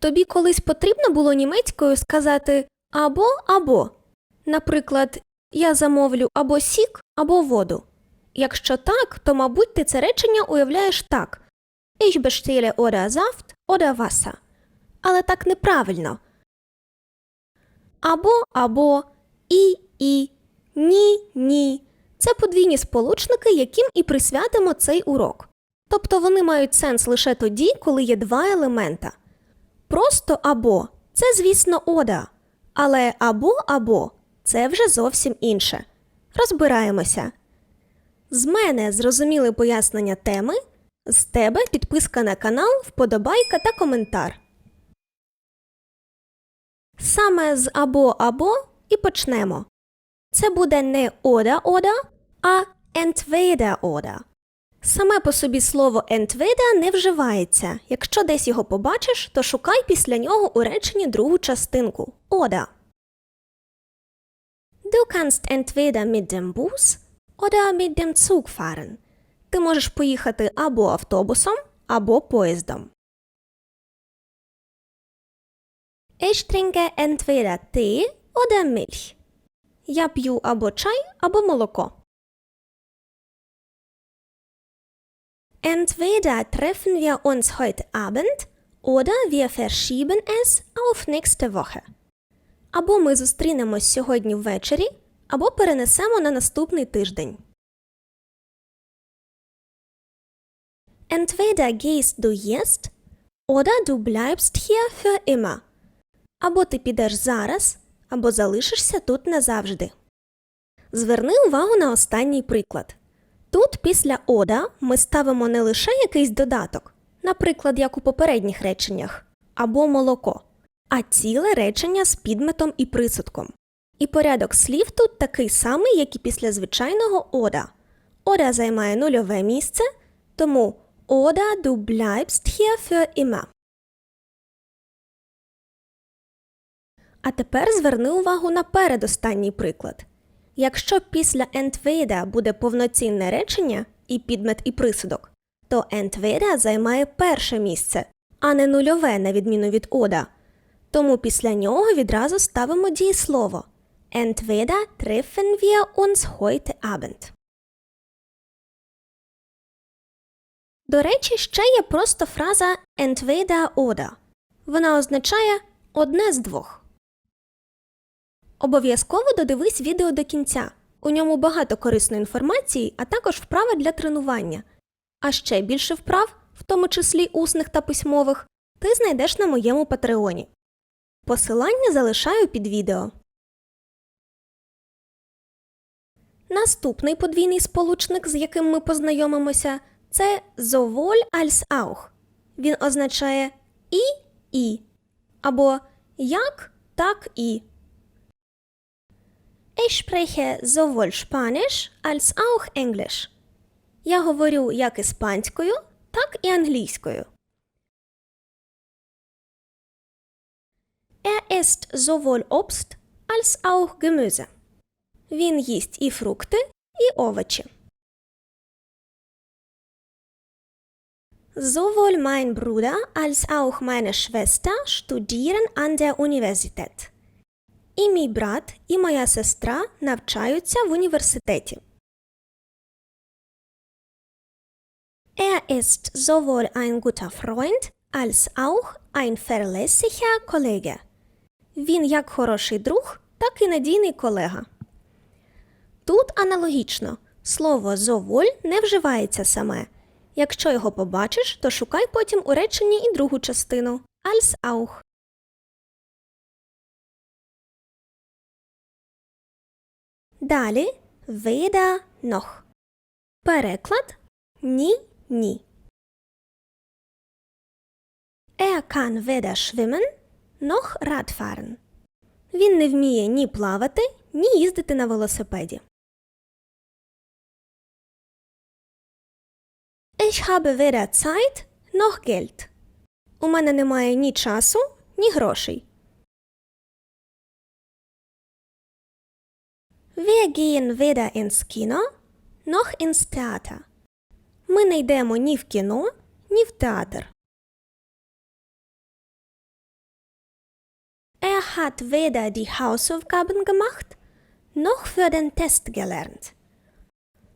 Тобі колись потрібно було німецькою сказати або або. Наприклад, я замовлю або сік, або воду. Якщо так, то, мабуть, ти це речення уявляєш так: Ich bestelle oder Saft oder Wasser. Але так неправильно. Або або, і і, ні ні. Це подвійні сполучники, яким і присвятимо цей урок. Тобто вони мають сенс лише тоді, коли є два елемента. Просто або це, звісно, ода. Але або або це вже зовсім інше. Розбираємося. З мене зрозуміли пояснення теми, з тебе підписка на канал, вподобайка та коментар. Саме з або або і почнемо. Це буде не ода-ода, а entweder-ода. Саме по собі слово entweder не вживається. Якщо десь його побачиш, то шукай після нього у реченні другу частинку ода. Du kannst entweder mit dem Bus oder mit dem Zug fahren. Ти можеш поїхати або автобусом, або поїздом. Ich trinke entweder Tee oder Milch. Я п'ю або чай, або молоко. Entweder treffen wir uns heute Abend oder wir verschieben es auf nächste Woche. Або ми зустрінемось сьогодні ввечері, або перенесемо на наступний тиждень. Entweder gehst du jetzt oder du bleibst hier für immer. Або ти підеш зараз, або залишишся тут назавжди. Зверни увагу на останній приклад. Тут після ода ми ставимо не лише якийсь додаток, наприклад, як у попередніх реченнях, або молоко, а ціле речення з підметом і присудком. І порядок слів тут такий самий, як і після звичайного ода. Ода займає нульове місце, тому ода du bleibst hier für immer. А тепер зверни увагу на передостанній приклад. Якщо після entweder буде повноцінне речення і підмет і присудок, то entweder займає перше місце, а не нульове, на відміну від ода. Тому після нього відразу ставимо дієслово Entweder treffen wir uns heute Abend. До речі, ще є просто фраза entweder oder. Вона означає одне з двох. Обов'язково додивись відео до кінця. У ньому багато корисної інформації, а також вправи для тренування. А ще більше вправ, в тому числі усних та письмових, ти знайдеш на моєму патреоні. Посилання залишаю під відео. Наступний подвійний сполучник, з яким ми познайомимося, це sowohl als auch. Він означає і і або як, так і. Ich spreche sowohl Spanisch als auch Englisch. Я говорю як іспанською, так і англійською. Er isst sowohl Obst als auch Gemüse. Він їсть і фрукти, і овочі. Sowohl mein Bruder als auch meine Schwester studieren an der Universität. І мій брат, і моя сестра навчаються в університеті. Er ist sowohl ein guter Freund als auch ein verlässlicher Kollege. Він як хороший друг, так і надійний колега. Тут аналогічно слово зоволь не вживається саме. Якщо його побачиш, то шукай потім у реченні і другу частину als auch. Далі weder noch. Переклад ні ні. Er kann weder schwimmen noch Radfahren. Він не вміє ні плавати, ні їздити на велосипеді. Ich habe weder Zeit noch Geld. У мене немає ні часу, ні грошей. Wir gehen weder ins Kino noch ins Theater. Ми не йдемо ні в кіно, ні в театр. hat weder die Hausaufgaben gemacht, noch für den Test gelernt.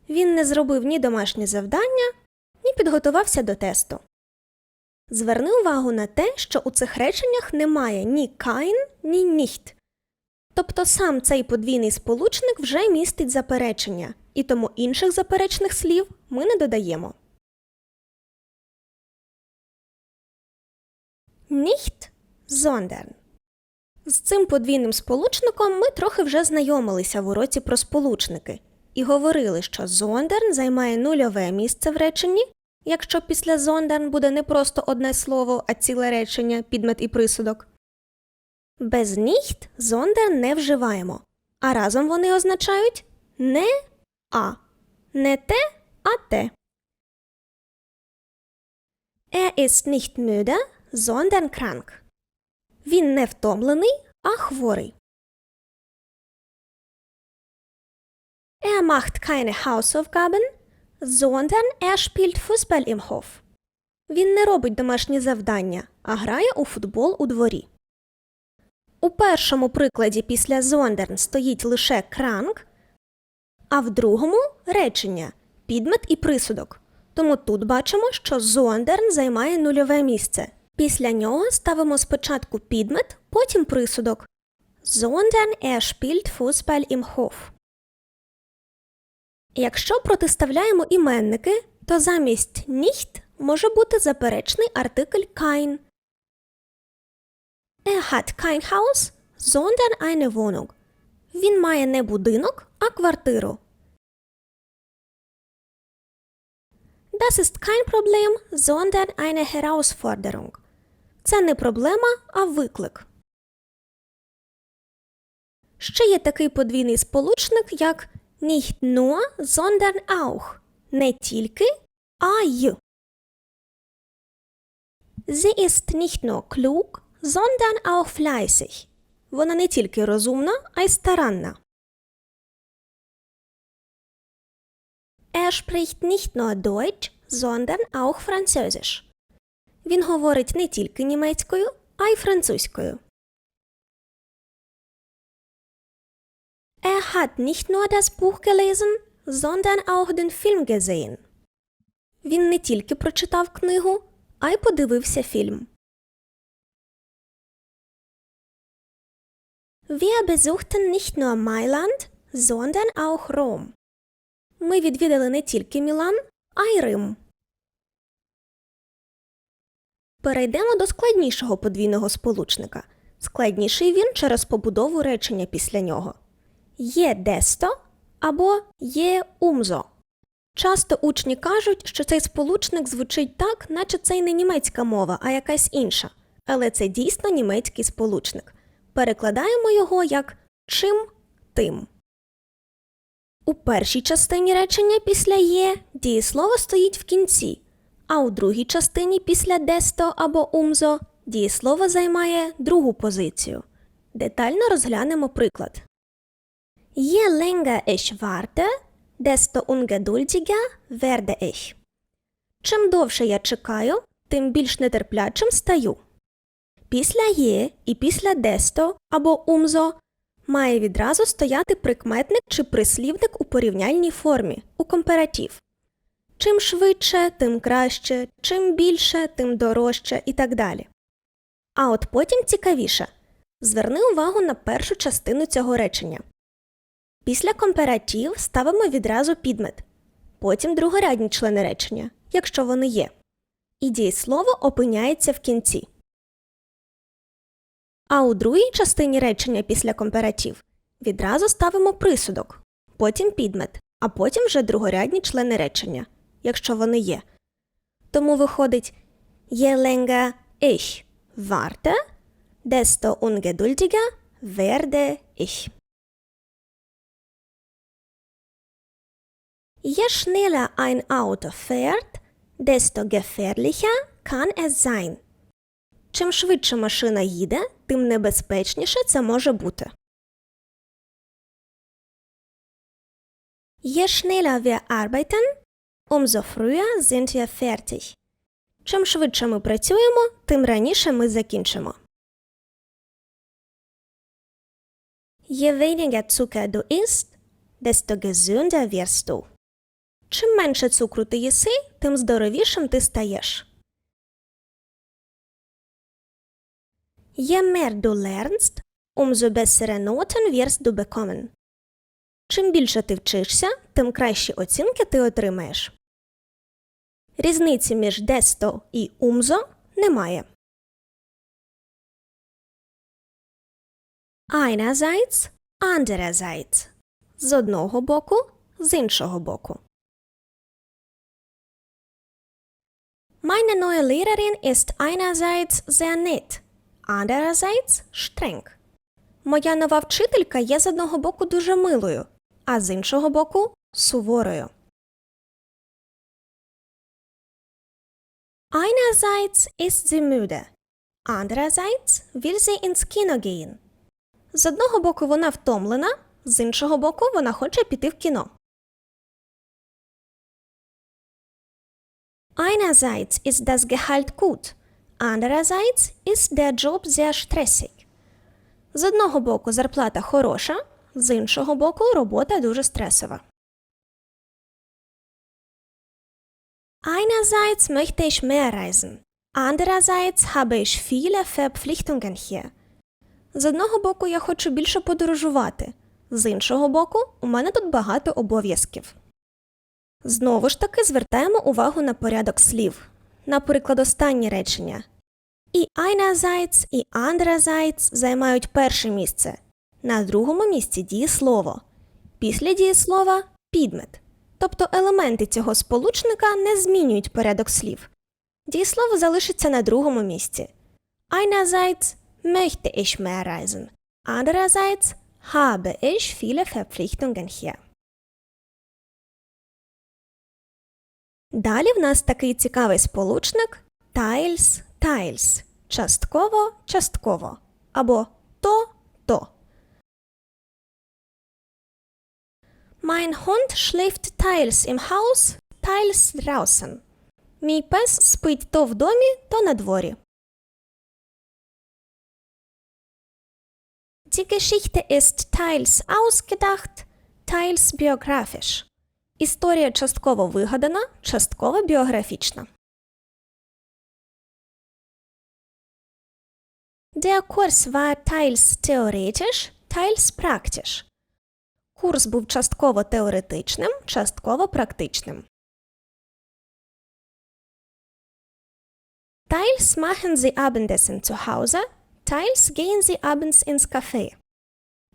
Він не зробив ні домашнє завдання, ні підготувався до тесту. Зверни увагу на те, що у цих реченнях немає ні kein, ні nicht. Тобто сам цей подвійний сполучник вже містить заперечення, і тому інших заперечних слів ми не додаємо. Nicht, sondern. З цим подвійним сполучником ми трохи вже знайомилися в уроці про сполучники і говорили, що sondern займає нульове місце в реченні, якщо після sondern буде не просто одне слово, а ціле речення, підмет і присудок. Без nicht sondern не вживаємо, а разом вони означають не а, не те, а те. Er ist nicht müde, sondern krank. Він не втомлений, а хворий. Er macht keine Hausaufgaben, sondern er spielt Fußball im Hof. Він не робить домашні завдання, а грає у футбол у дворі. У першому прикладі після sondern стоїть лише krank, а в другому речення підмет і присудок. Тому тут бачимо, що sondern займає нульове місце. Після нього ставимо спочатку підмет, потім присудок. Sondern er spielt Fußball. Якщо протиставляємо іменники, то замість nicht може бути заперечний артикль kein. Er hat kein Haus, sondern eine Wohnung. Він має не будинок, а квартиру. Das ist kein Problem, sondern eine Herausforderung. Це не проблема, а виклик. Ще є такий подвійний сполучник, як nicht nur, sondern auch. Не тільки, а й. Sie ist nicht nur klug, sondern auch fleißig. Вона не тільки розумна, а й старанна. Er spricht nicht nur Deutsch, sondern auch Französisch. Він говорить не тільки німецькою, а й французькою. Er hat nicht nur das Buch gelesen, sondern auch den Film gesehen. Він не тільки прочитав книгу, а й подивився фільм. Wir besuchten nicht nur Mailand, sondern auch Rom. Ми відвідали не тільки Мілан, а й Рим. Перейдемо до складнішого подвійного сполучника. Складніший він через побудову речення після нього. Є десто або є умзо. Часто учні кажуть, що цей сполучник звучить так, наче це й не німецька мова, а якась інша. Але це дійсно німецький сполучник. Перекладаємо його як чим тим. У першій частині речення після є дієслово стоїть в кінці, а у другій частині після десто або умзо дієслово займає другу позицію. Детально розглянемо приклад. Je länger ich warte, desto ungeduldiger werde ich. Чим довше я чекаю, тим більш нетерплячим стаю. Після є і після десто або умзо має відразу стояти прикметник чи прислівник у порівняльній формі у комператив. Чим швидше, тим краще, чим більше, тим дорожче і так далі. А от потім цікавіше зверни увагу на першу частину цього речення. Після комператив ставимо відразу підмет, потім другорядні члени речення, якщо вони є. І дієслово опиняється в кінці. А у другій частині речення після комператив відразу ставимо присудок, потім підмет, а потім вже другорядні члени речення, якщо вони є. Тому виходить länger ich warte, desto ungeduldiger werde ich. Je schneller ein Auto fährt, desto gefährlicher kann es sein. Чим швидше машина їде, тим небезпечніше це може бути. Je schneller wir arbeiten, umso früher sind wir fertig. Чим швидше ми працюємо, тим раніше ми закінчимо. Je weniger Zucker du isst, desto gesünder wirst du. Чим менше цукру ти їси, тим здоровішим ти стаєш. Je mehr du lernst, umso bessere Noten wirst du bekommen. Чим більше ти вчишся, тим кращі оцінки ти отримаєш. Різниці між десто і умзо немає. Einerseits, andererseits. З одного боку, з іншого боку. Meine neue Lehrerin ist einerseits sehr nett, andererseits streng. Моя нова вчителька є з одного боку дуже милою, а з іншого боку суворою. Einerseits ist sie müde, andererseits will sie ins Kino gehen. З одного боку вона втомлена, з іншого боку вона хоче піти в кіно. Einerseits ist das Gehalt gut, andererseits ist der Job sehr stressig. З одного боку зарплата хороша, з іншого боку робота дуже стресова. Einerseits möchte ich mehr reisen, andererseits habe ich viele Verpflichtungen hier. З одного боку я хочу більше подорожувати, з іншого боку у мене тут багато обов'язків. Знову ж таки звертаємо увагу на порядок слів. Наприклад, останні речення. І einerseits, і andererseits займають перше місце. На другому місці дієслово. Після дієслова підмет. Тобто елементи цього сполучника не змінюють порядок слів. Дієслово залишиться на другому місці. Einerseits möchte ich mehr reisen. Andererseits habe ich viele Verpflichtungen hier. Далі в нас такий цікавий сполучник teils, teils. Частково, частково. Або то, то. Mein Hund schläft teils im Haus, teils draußen. Мій пес спить то в домі, то на дворі. Die Geschichte ist teils ausgedacht, teils biografisch. Історія частково вигадана, частково біографічна. Der Kurs war teils theoretisch, teils praktisch. Курс був частково теоретичним, частково практичним. Teils machen sie Abendessen zu Hause, teils gehen sie abends ins Café.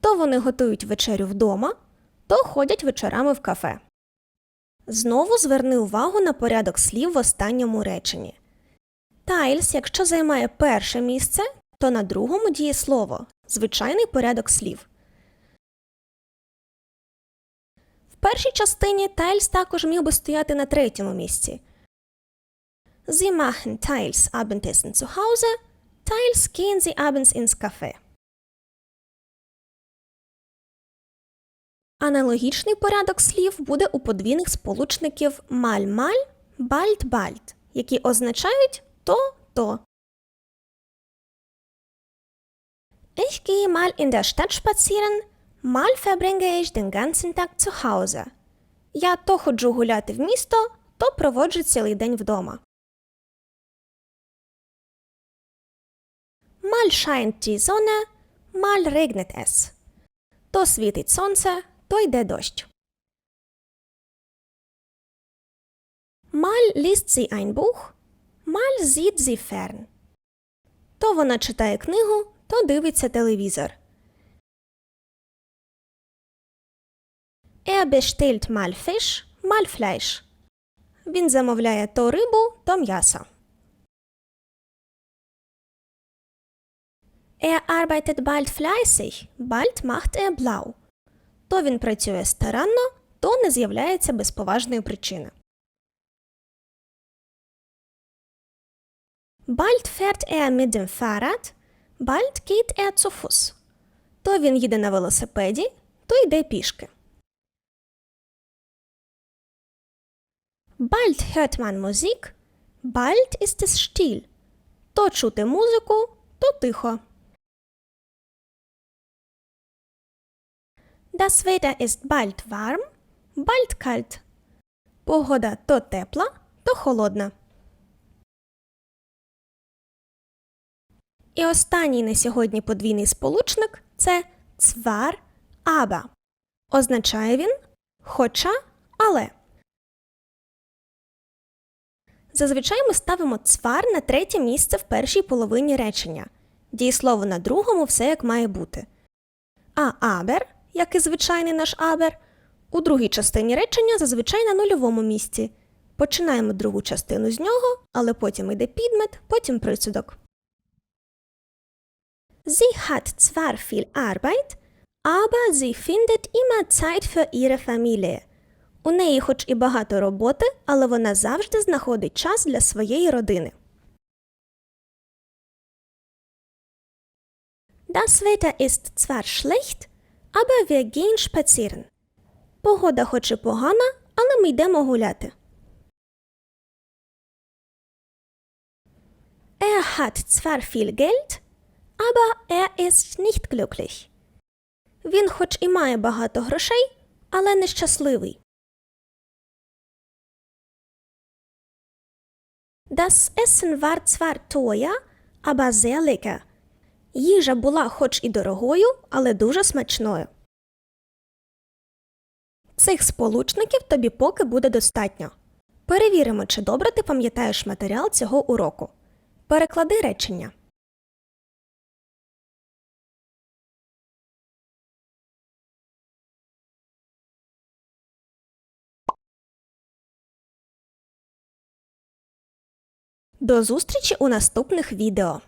То вони готують вечерю вдома, то ходять вечорами в кафе. Знову зверни увагу на порядок слів в останньому реченні. Тайлс, якщо займає перше місце, то на другому дієслово звичайний порядок слів. В першій частині Тайлс також міг би стояти на третьому місці. Sie machen teils Abendessen zu Hause, teils gehen sie abends ins Café. Аналогічний порядок слів буде у подвійних сполучників маль-маль, бальт-бальт, які означають то-то. Ich gehe mal in der Stadt spazieren, mal verbringe ich den ganzen Tag zu Hause. Я то ходжу гуляти в місто, то проводжу цілий день вдома. Mal scheint die Sonne, mal regnet es. То світить сонце, то йде дощ. Sie ein Buch, mal sieht sie fern. То вона читає книгу, то дивиться телевізор. Er. Він замовляє то рибу, то м'ясо. Er arbeitet bald fleißig, bald macht er blau. То він працює старанно, то не з'являється без поважної причини. Bald fährt er mit dem Fahrrad, bald geht er zu Fuß. То він їде на велосипеді, то йде пішки. Bald hört man Musik, bald ist es still. То чути музику, то тихо. Das Wetter ist bald warm, bald kalt. Погода то тепла, то холодна. І останній на сьогодні подвійний сполучник це цвар аба. Означає він хоча, але. Зазвичай ми ставимо цвар на третє місце в першій половині речення. Дієслово на другому все як має бути. А абер, як і звичайний наш абер, у другій частині речення зазвичай на нульовому місці. Починаємо другу частину з нього, але потім йде підмет, потім присудок. Sie hat zwar viel Arbeit, aber sie findet immer Zeit für ihre Familie. У неї хоч і багато роботи, але вона завжди знаходить час для своєї родини. Das Wetter ist zwar schlecht, aber wir gehen spazieren. Погода хоч і погана, але ми йдемо гуляти. Er hat zwar viel Geld, aber er ist nicht glücklich. Він хоч і має багато грошей, але нещасливий. Das Essen war zwar teuer, aber sehr lecker. Їжа була хоч і дорогою, але дуже смачною. Цих сполучників тобі поки буде достатньо. Перевіримо, чи добре ти пам'ятаєш матеріал цього уроку. Переклади речення. До зустрічі у наступних відео!